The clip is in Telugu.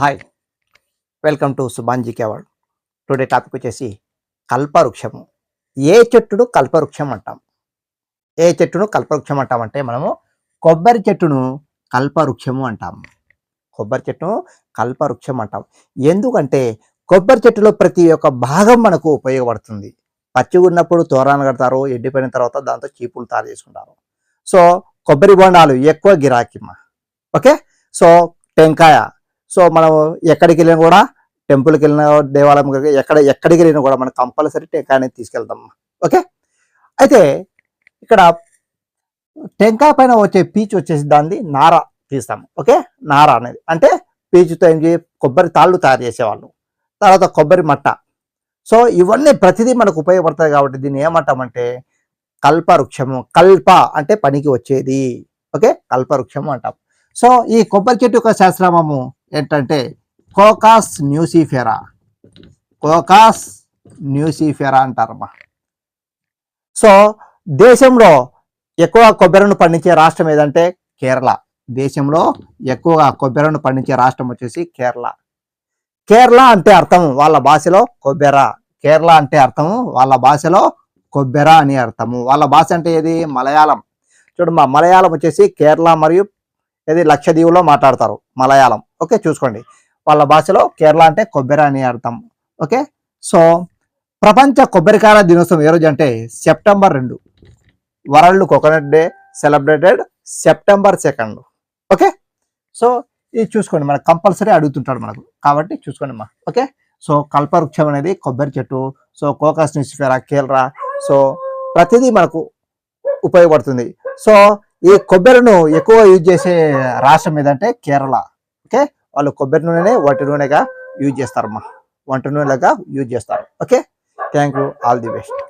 హాయ్ వెల్కమ్ టు సుభాంజీ కేవల్ టుడే టాపిక్ వచ్చేసి కల్పవృక్షము. ఏ చెట్టును కల్పవృక్షం అంటాం? ఏ చెట్టును కల్పవృక్షం అంటామంటే మనము కొబ్బరి చెట్టును కల్పవృక్షము అంటాం. కొబ్బరి చెట్టును కల్పవృక్షం అంటాం. ఎందుకంటే కొబ్బరి చెట్టులో ప్రతి ఒక్క భాగం మనకు ఉపయోగపడుతుంది. పచ్చిగా ఉన్నప్పుడు తోరాన్ని కడతారు ఎండిపోయిన తర్వాత దాంతో చీపులు తయారు చేసుకుంటారు. సో కొబ్బరి బొండాలు ఎక్కువ గిరాకీమ్మ ఓకే? సో టెంకాయ సో మనం ఎక్కడికి వెళ్ళినా కూడా టెంపుల్కి వెళ్ళిన దేవాలయం ఎక్కడ ఎక్కడికి వెళ్ళినా కూడా మనం కంపల్సరీ టెంకాయ అనేది తీసుకెళ్తాం. ఓకే? అయితే ఇక్కడ టెంకాయ పైన వచ్చే పీచు వచ్చేసి దాన్ని నార తీస్తాం ఓకే? నార అనేది. అంటే పీచుతో ఏం చేయ కొబ్బరి తాళ్ళు తయారు చేసేవాళ్ళు. తర్వాత కొబ్బరి మట్ట. సో ఇవన్నీ ప్రతిదీ మనకు ఉపయోగపడతాయి కాబట్టి దీన్ని ఏమంటామంటే కల్పవృక్షము కల్ప అంటే పనికి వచ్చేది. ఓకే? కల్పవృక్షము అంటాం. సో ఈ కొబ్బరి చెట్టు యొక్క శాస్త్రామము ఏంటంటే కోకాస్ న్యూసిఫెరా. కోకాస్ న్యూసిఫెరా అంటారమ్మా. సో దేశంలో ఎక్కువ కొబ్బరిను పండించే రాష్ట్రం ఏదంటే కేరళ. దేశంలో ఎక్కువగా కొబ్బరిను పండించే రాష్ట్రం వచ్చేసి కేరళ. కేరళ అంటే అర్థం వాళ్ళ భాషలో కొబ్బెర. కేరళ అంటే అర్థము వాళ్ళ భాషలో కొబ్బెర అని అర్థము. వాళ్ళ భాష అంటే ఏది? మలయాళం. చూడు మా మలయాళం వచ్చేసి కేరళ మరియు ఇది లక్షద్వీపులో మాట్లాడతారు మలయాళం. ఓకే చూసుకోండి. వాళ్ళ భాషలో కేరళ అంటే కొబ్బరి అని అర్థం. ఓకే? సో ప్రపంచ కొబ్బరికాయ దినోత్సవం ఏ రోజు అంటే సెప్టెంబర్ రెండు. World coconut day celebrated September second. Okay? So ఇది చూసుకోండి. మనకు కంపల్సరీ అడుగుతుంటాడు మనకు. కాబట్టి చూసుకోండి అమ్మా. ఓకే? సో కల్పవృక్షం అనేది కొబ్బరి చెట్టు so cocos nucifera Kerala. So ప్రతిదీ మనకు ఉపయోగపడుతుంది. సో ఈ కొబ్బరిను ఎక్కువ యూజ్ చేసే రాష్ట్రం ఏదంటే కేరళ. ఓకే? వాళ్ళు కొబ్బరి నూనెనే వంట నూనెగా యూజ్ చేస్తారమ్మా. వంట నూనెలాగా యూజ్ చేస్తారు. Okay? Thank you all the best.